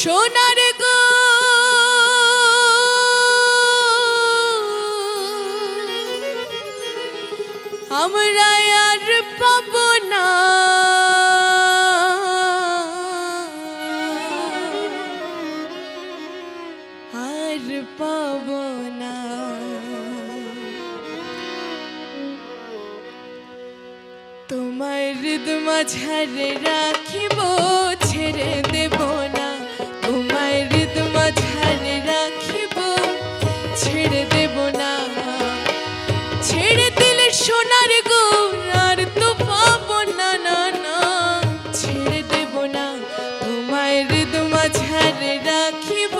সোনার গো। আমরা আর পাব না। আর পাব না। তোমার হৃদ মাঝারে রাখিব, ছেড়ে দেব না। ছেড়ে দিলে সোনার গৌর আর তো পাবো না না না। ছেড়ে দেব না তোমার হৃদ ছাড়ে রাখিব,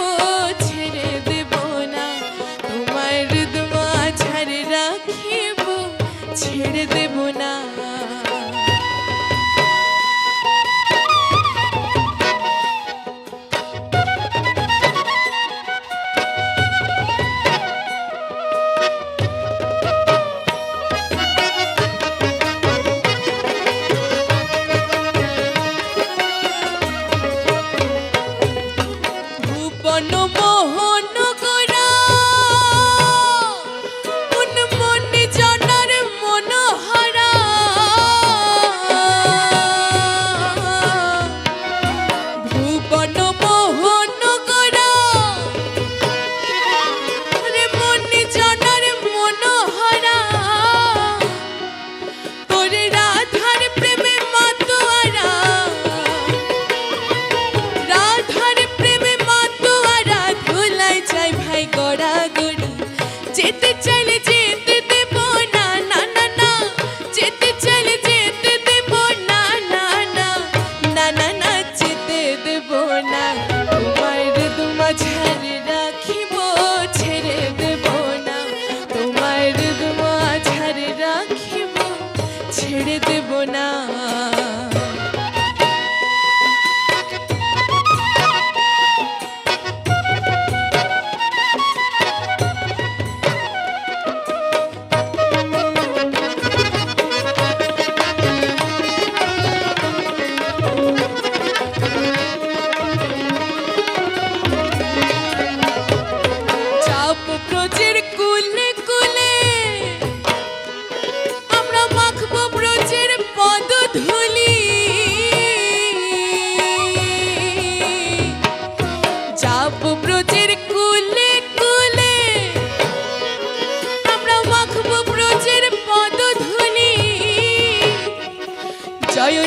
ছেড়ে দেব না তোমার হৃদ ছাড়ে রাখিব, ছেড়ে দেব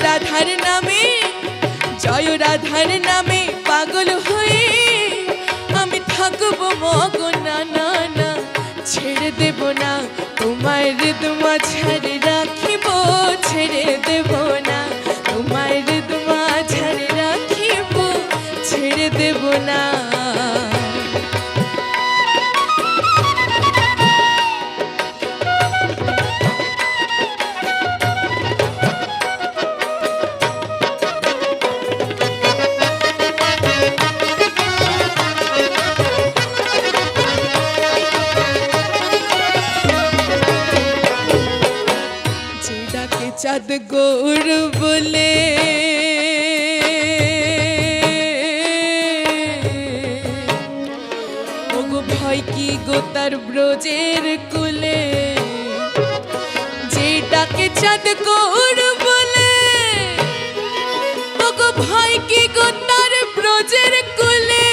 রাধার নামে, জয় রাধার নামে পাগল হয়ে আমি থাকব মগন না না। না ছেড়ে দেব না তোমার তোমা ছাড়ে রাখিব, ছেড়ে দেব না তোমার তোমা ছাড়ে রাখিব, ছেড়ে দেব না। চাঁদ গৌর বলে। ওগো ভয় কি গো তার ব্রজের কুলে? যে ডাকে চাঁদ গৌর বলে। ওগো ভয় কি গো তার ব্রজের কুলে?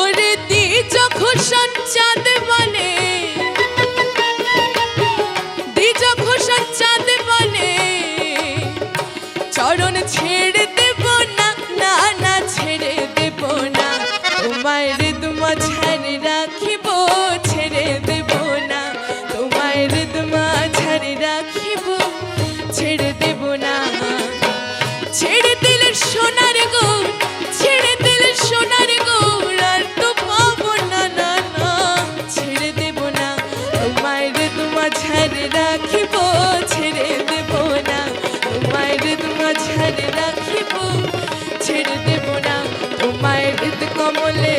ওরে যখন চাঁদ বলে দি যখন চাঁদ বলে চরণ ছেড়ে ছেড়ে দেব না। তোমার কমলে